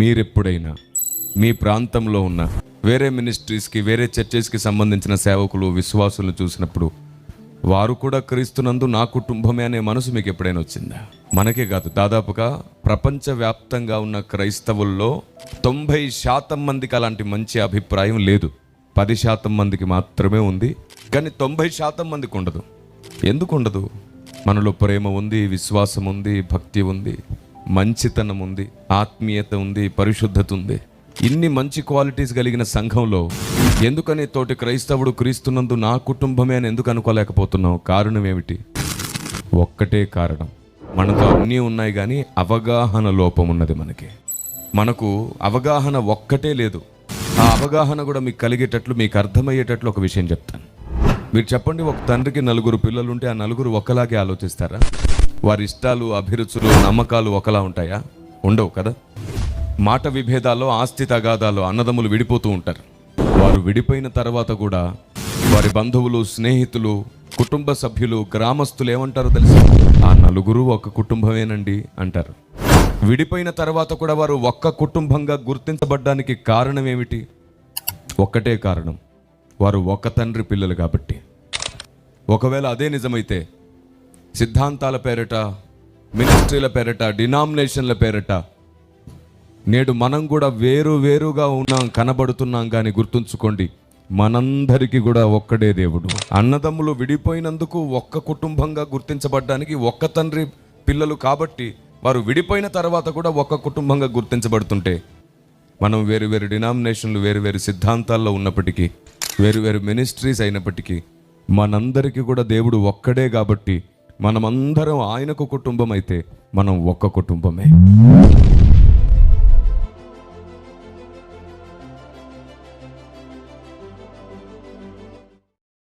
మీరెప్పుడైనా మీ ప్రాంతంలో ఉన్న వేరే మినిస్ట్రీస్కి వేరే చర్చెస్కి సంబంధించిన సేవకులు విశ్వాసులను చూసినప్పుడు వారు కూడా క్రీస్తునందు నా కుటుంబమే అనే మనసు మీకు ఎప్పుడైనా వచ్చిందా? మనకే కాదు దాదాపుగా ప్రపంచవ్యాప్తంగా ఉన్న క్రైస్తవుల్లో తొంభై శాతం మందికి అలాంటి మంచి అభిప్రాయం లేదు. పది శాతం మందికి మాత్రమే ఉంది కానీ తొంభై శాతం మందికి ఉండదు. ఎందుకు ఉండదు? మనలో ప్రేమ ఉంది విశ్వాసం ఉంది భక్తి ఉంది. మంచితనం ఉంది ఆత్మీయత ఉంది పరిశుద్ధత ఉంది ఇన్ని మంచి క్వాలిటీస్ కలిగిన సంఘంలో ఎందుకని తోటి క్రైస్తవుడు క్రీస్తున్నందు నా కుటుంబమే అని ఎందుకు అనుకోలేకపోతున్నావు? కారణం ఏమిటి? ఒక్కటే కారణం. మనతో అన్నీ ఉన్నాయి కానీ అవగాహన లోపం ఉన్నది మనకి. మనకు అవగాహన ఒక్కటే లేదు. ఆ అవగాహన కూడా మీకు కలిగేటట్లు మీకు అర్థమయ్యేటట్లు ఒక విషయం చెప్తాను. మీరు చెప్పండి ఒక తండ్రికి నలుగురు పిల్లలు ఉంటే ఆ నలుగురు ఒకలాగే ఆలోచిస్తారా? వారి ఇష్టాలు అభిరుచులు నమ్మకాలు ఒకలా ఉంటాయా? ఉండవు కదా? మాట విభేదాల్లో ఆస్తి తగాదాలు అన్నదమ్ములు విడిపోతూ ఉంటారు. వారు విడిపోయిన తర్వాత కూడా వారి బంధువులు స్నేహితులు కుటుంబ సభ్యులు గ్రామస్తులు ఏమంటారో తెలుసు? ఆ నలుగురు ఒక కుటుంబమేనండి అంటారు. విడిపోయిన తర్వాత కూడా వారు ఒక్క కుటుంబంగా గుర్తించబడ్డానికి కారణం ఏమిటి? ఒక్కటే కారణం. వారు ఒక తండ్రి పిల్లలు కాబట్టి. ఒకవేళ అదే నిజమైతే సిద్ధాంతాల పేరిట మినిస్ట్రీల పేరిట డినామినేషన్ల పేరిట నేడు మనం కూడా వేరు వేరుగా ఉన్నాం కనబడుతున్నాం కానీ గుర్తుంచుకోండి మనందరికీ కూడా ఒక్కడే దేవుడు. అన్నదమ్ములు విడిపోయినందుకు ఒక్క కుటుంబంగా గుర్తించబడడానికి ఒక్క తండ్రి పిల్లలు కాబట్టి వారు విడిపోయిన తర్వాత కూడా ఒక్క కుటుంబంగా గుర్తించబడుతుంటే మనం వేరు వేరు డినామినేషన్లు వేరు వేరు సిద్ధాంతాల్లో ఉన్నప్పటికీ వేరు వేరు మినిస్ట్రీస్ అయినప్పటికీ మనందరికీ కూడా దేవుడు ఒక్కడే కాబట్టి మనమందరం ఆయనకు కుటుంబం అయితే మనం ఒక్క కుటుంబమే.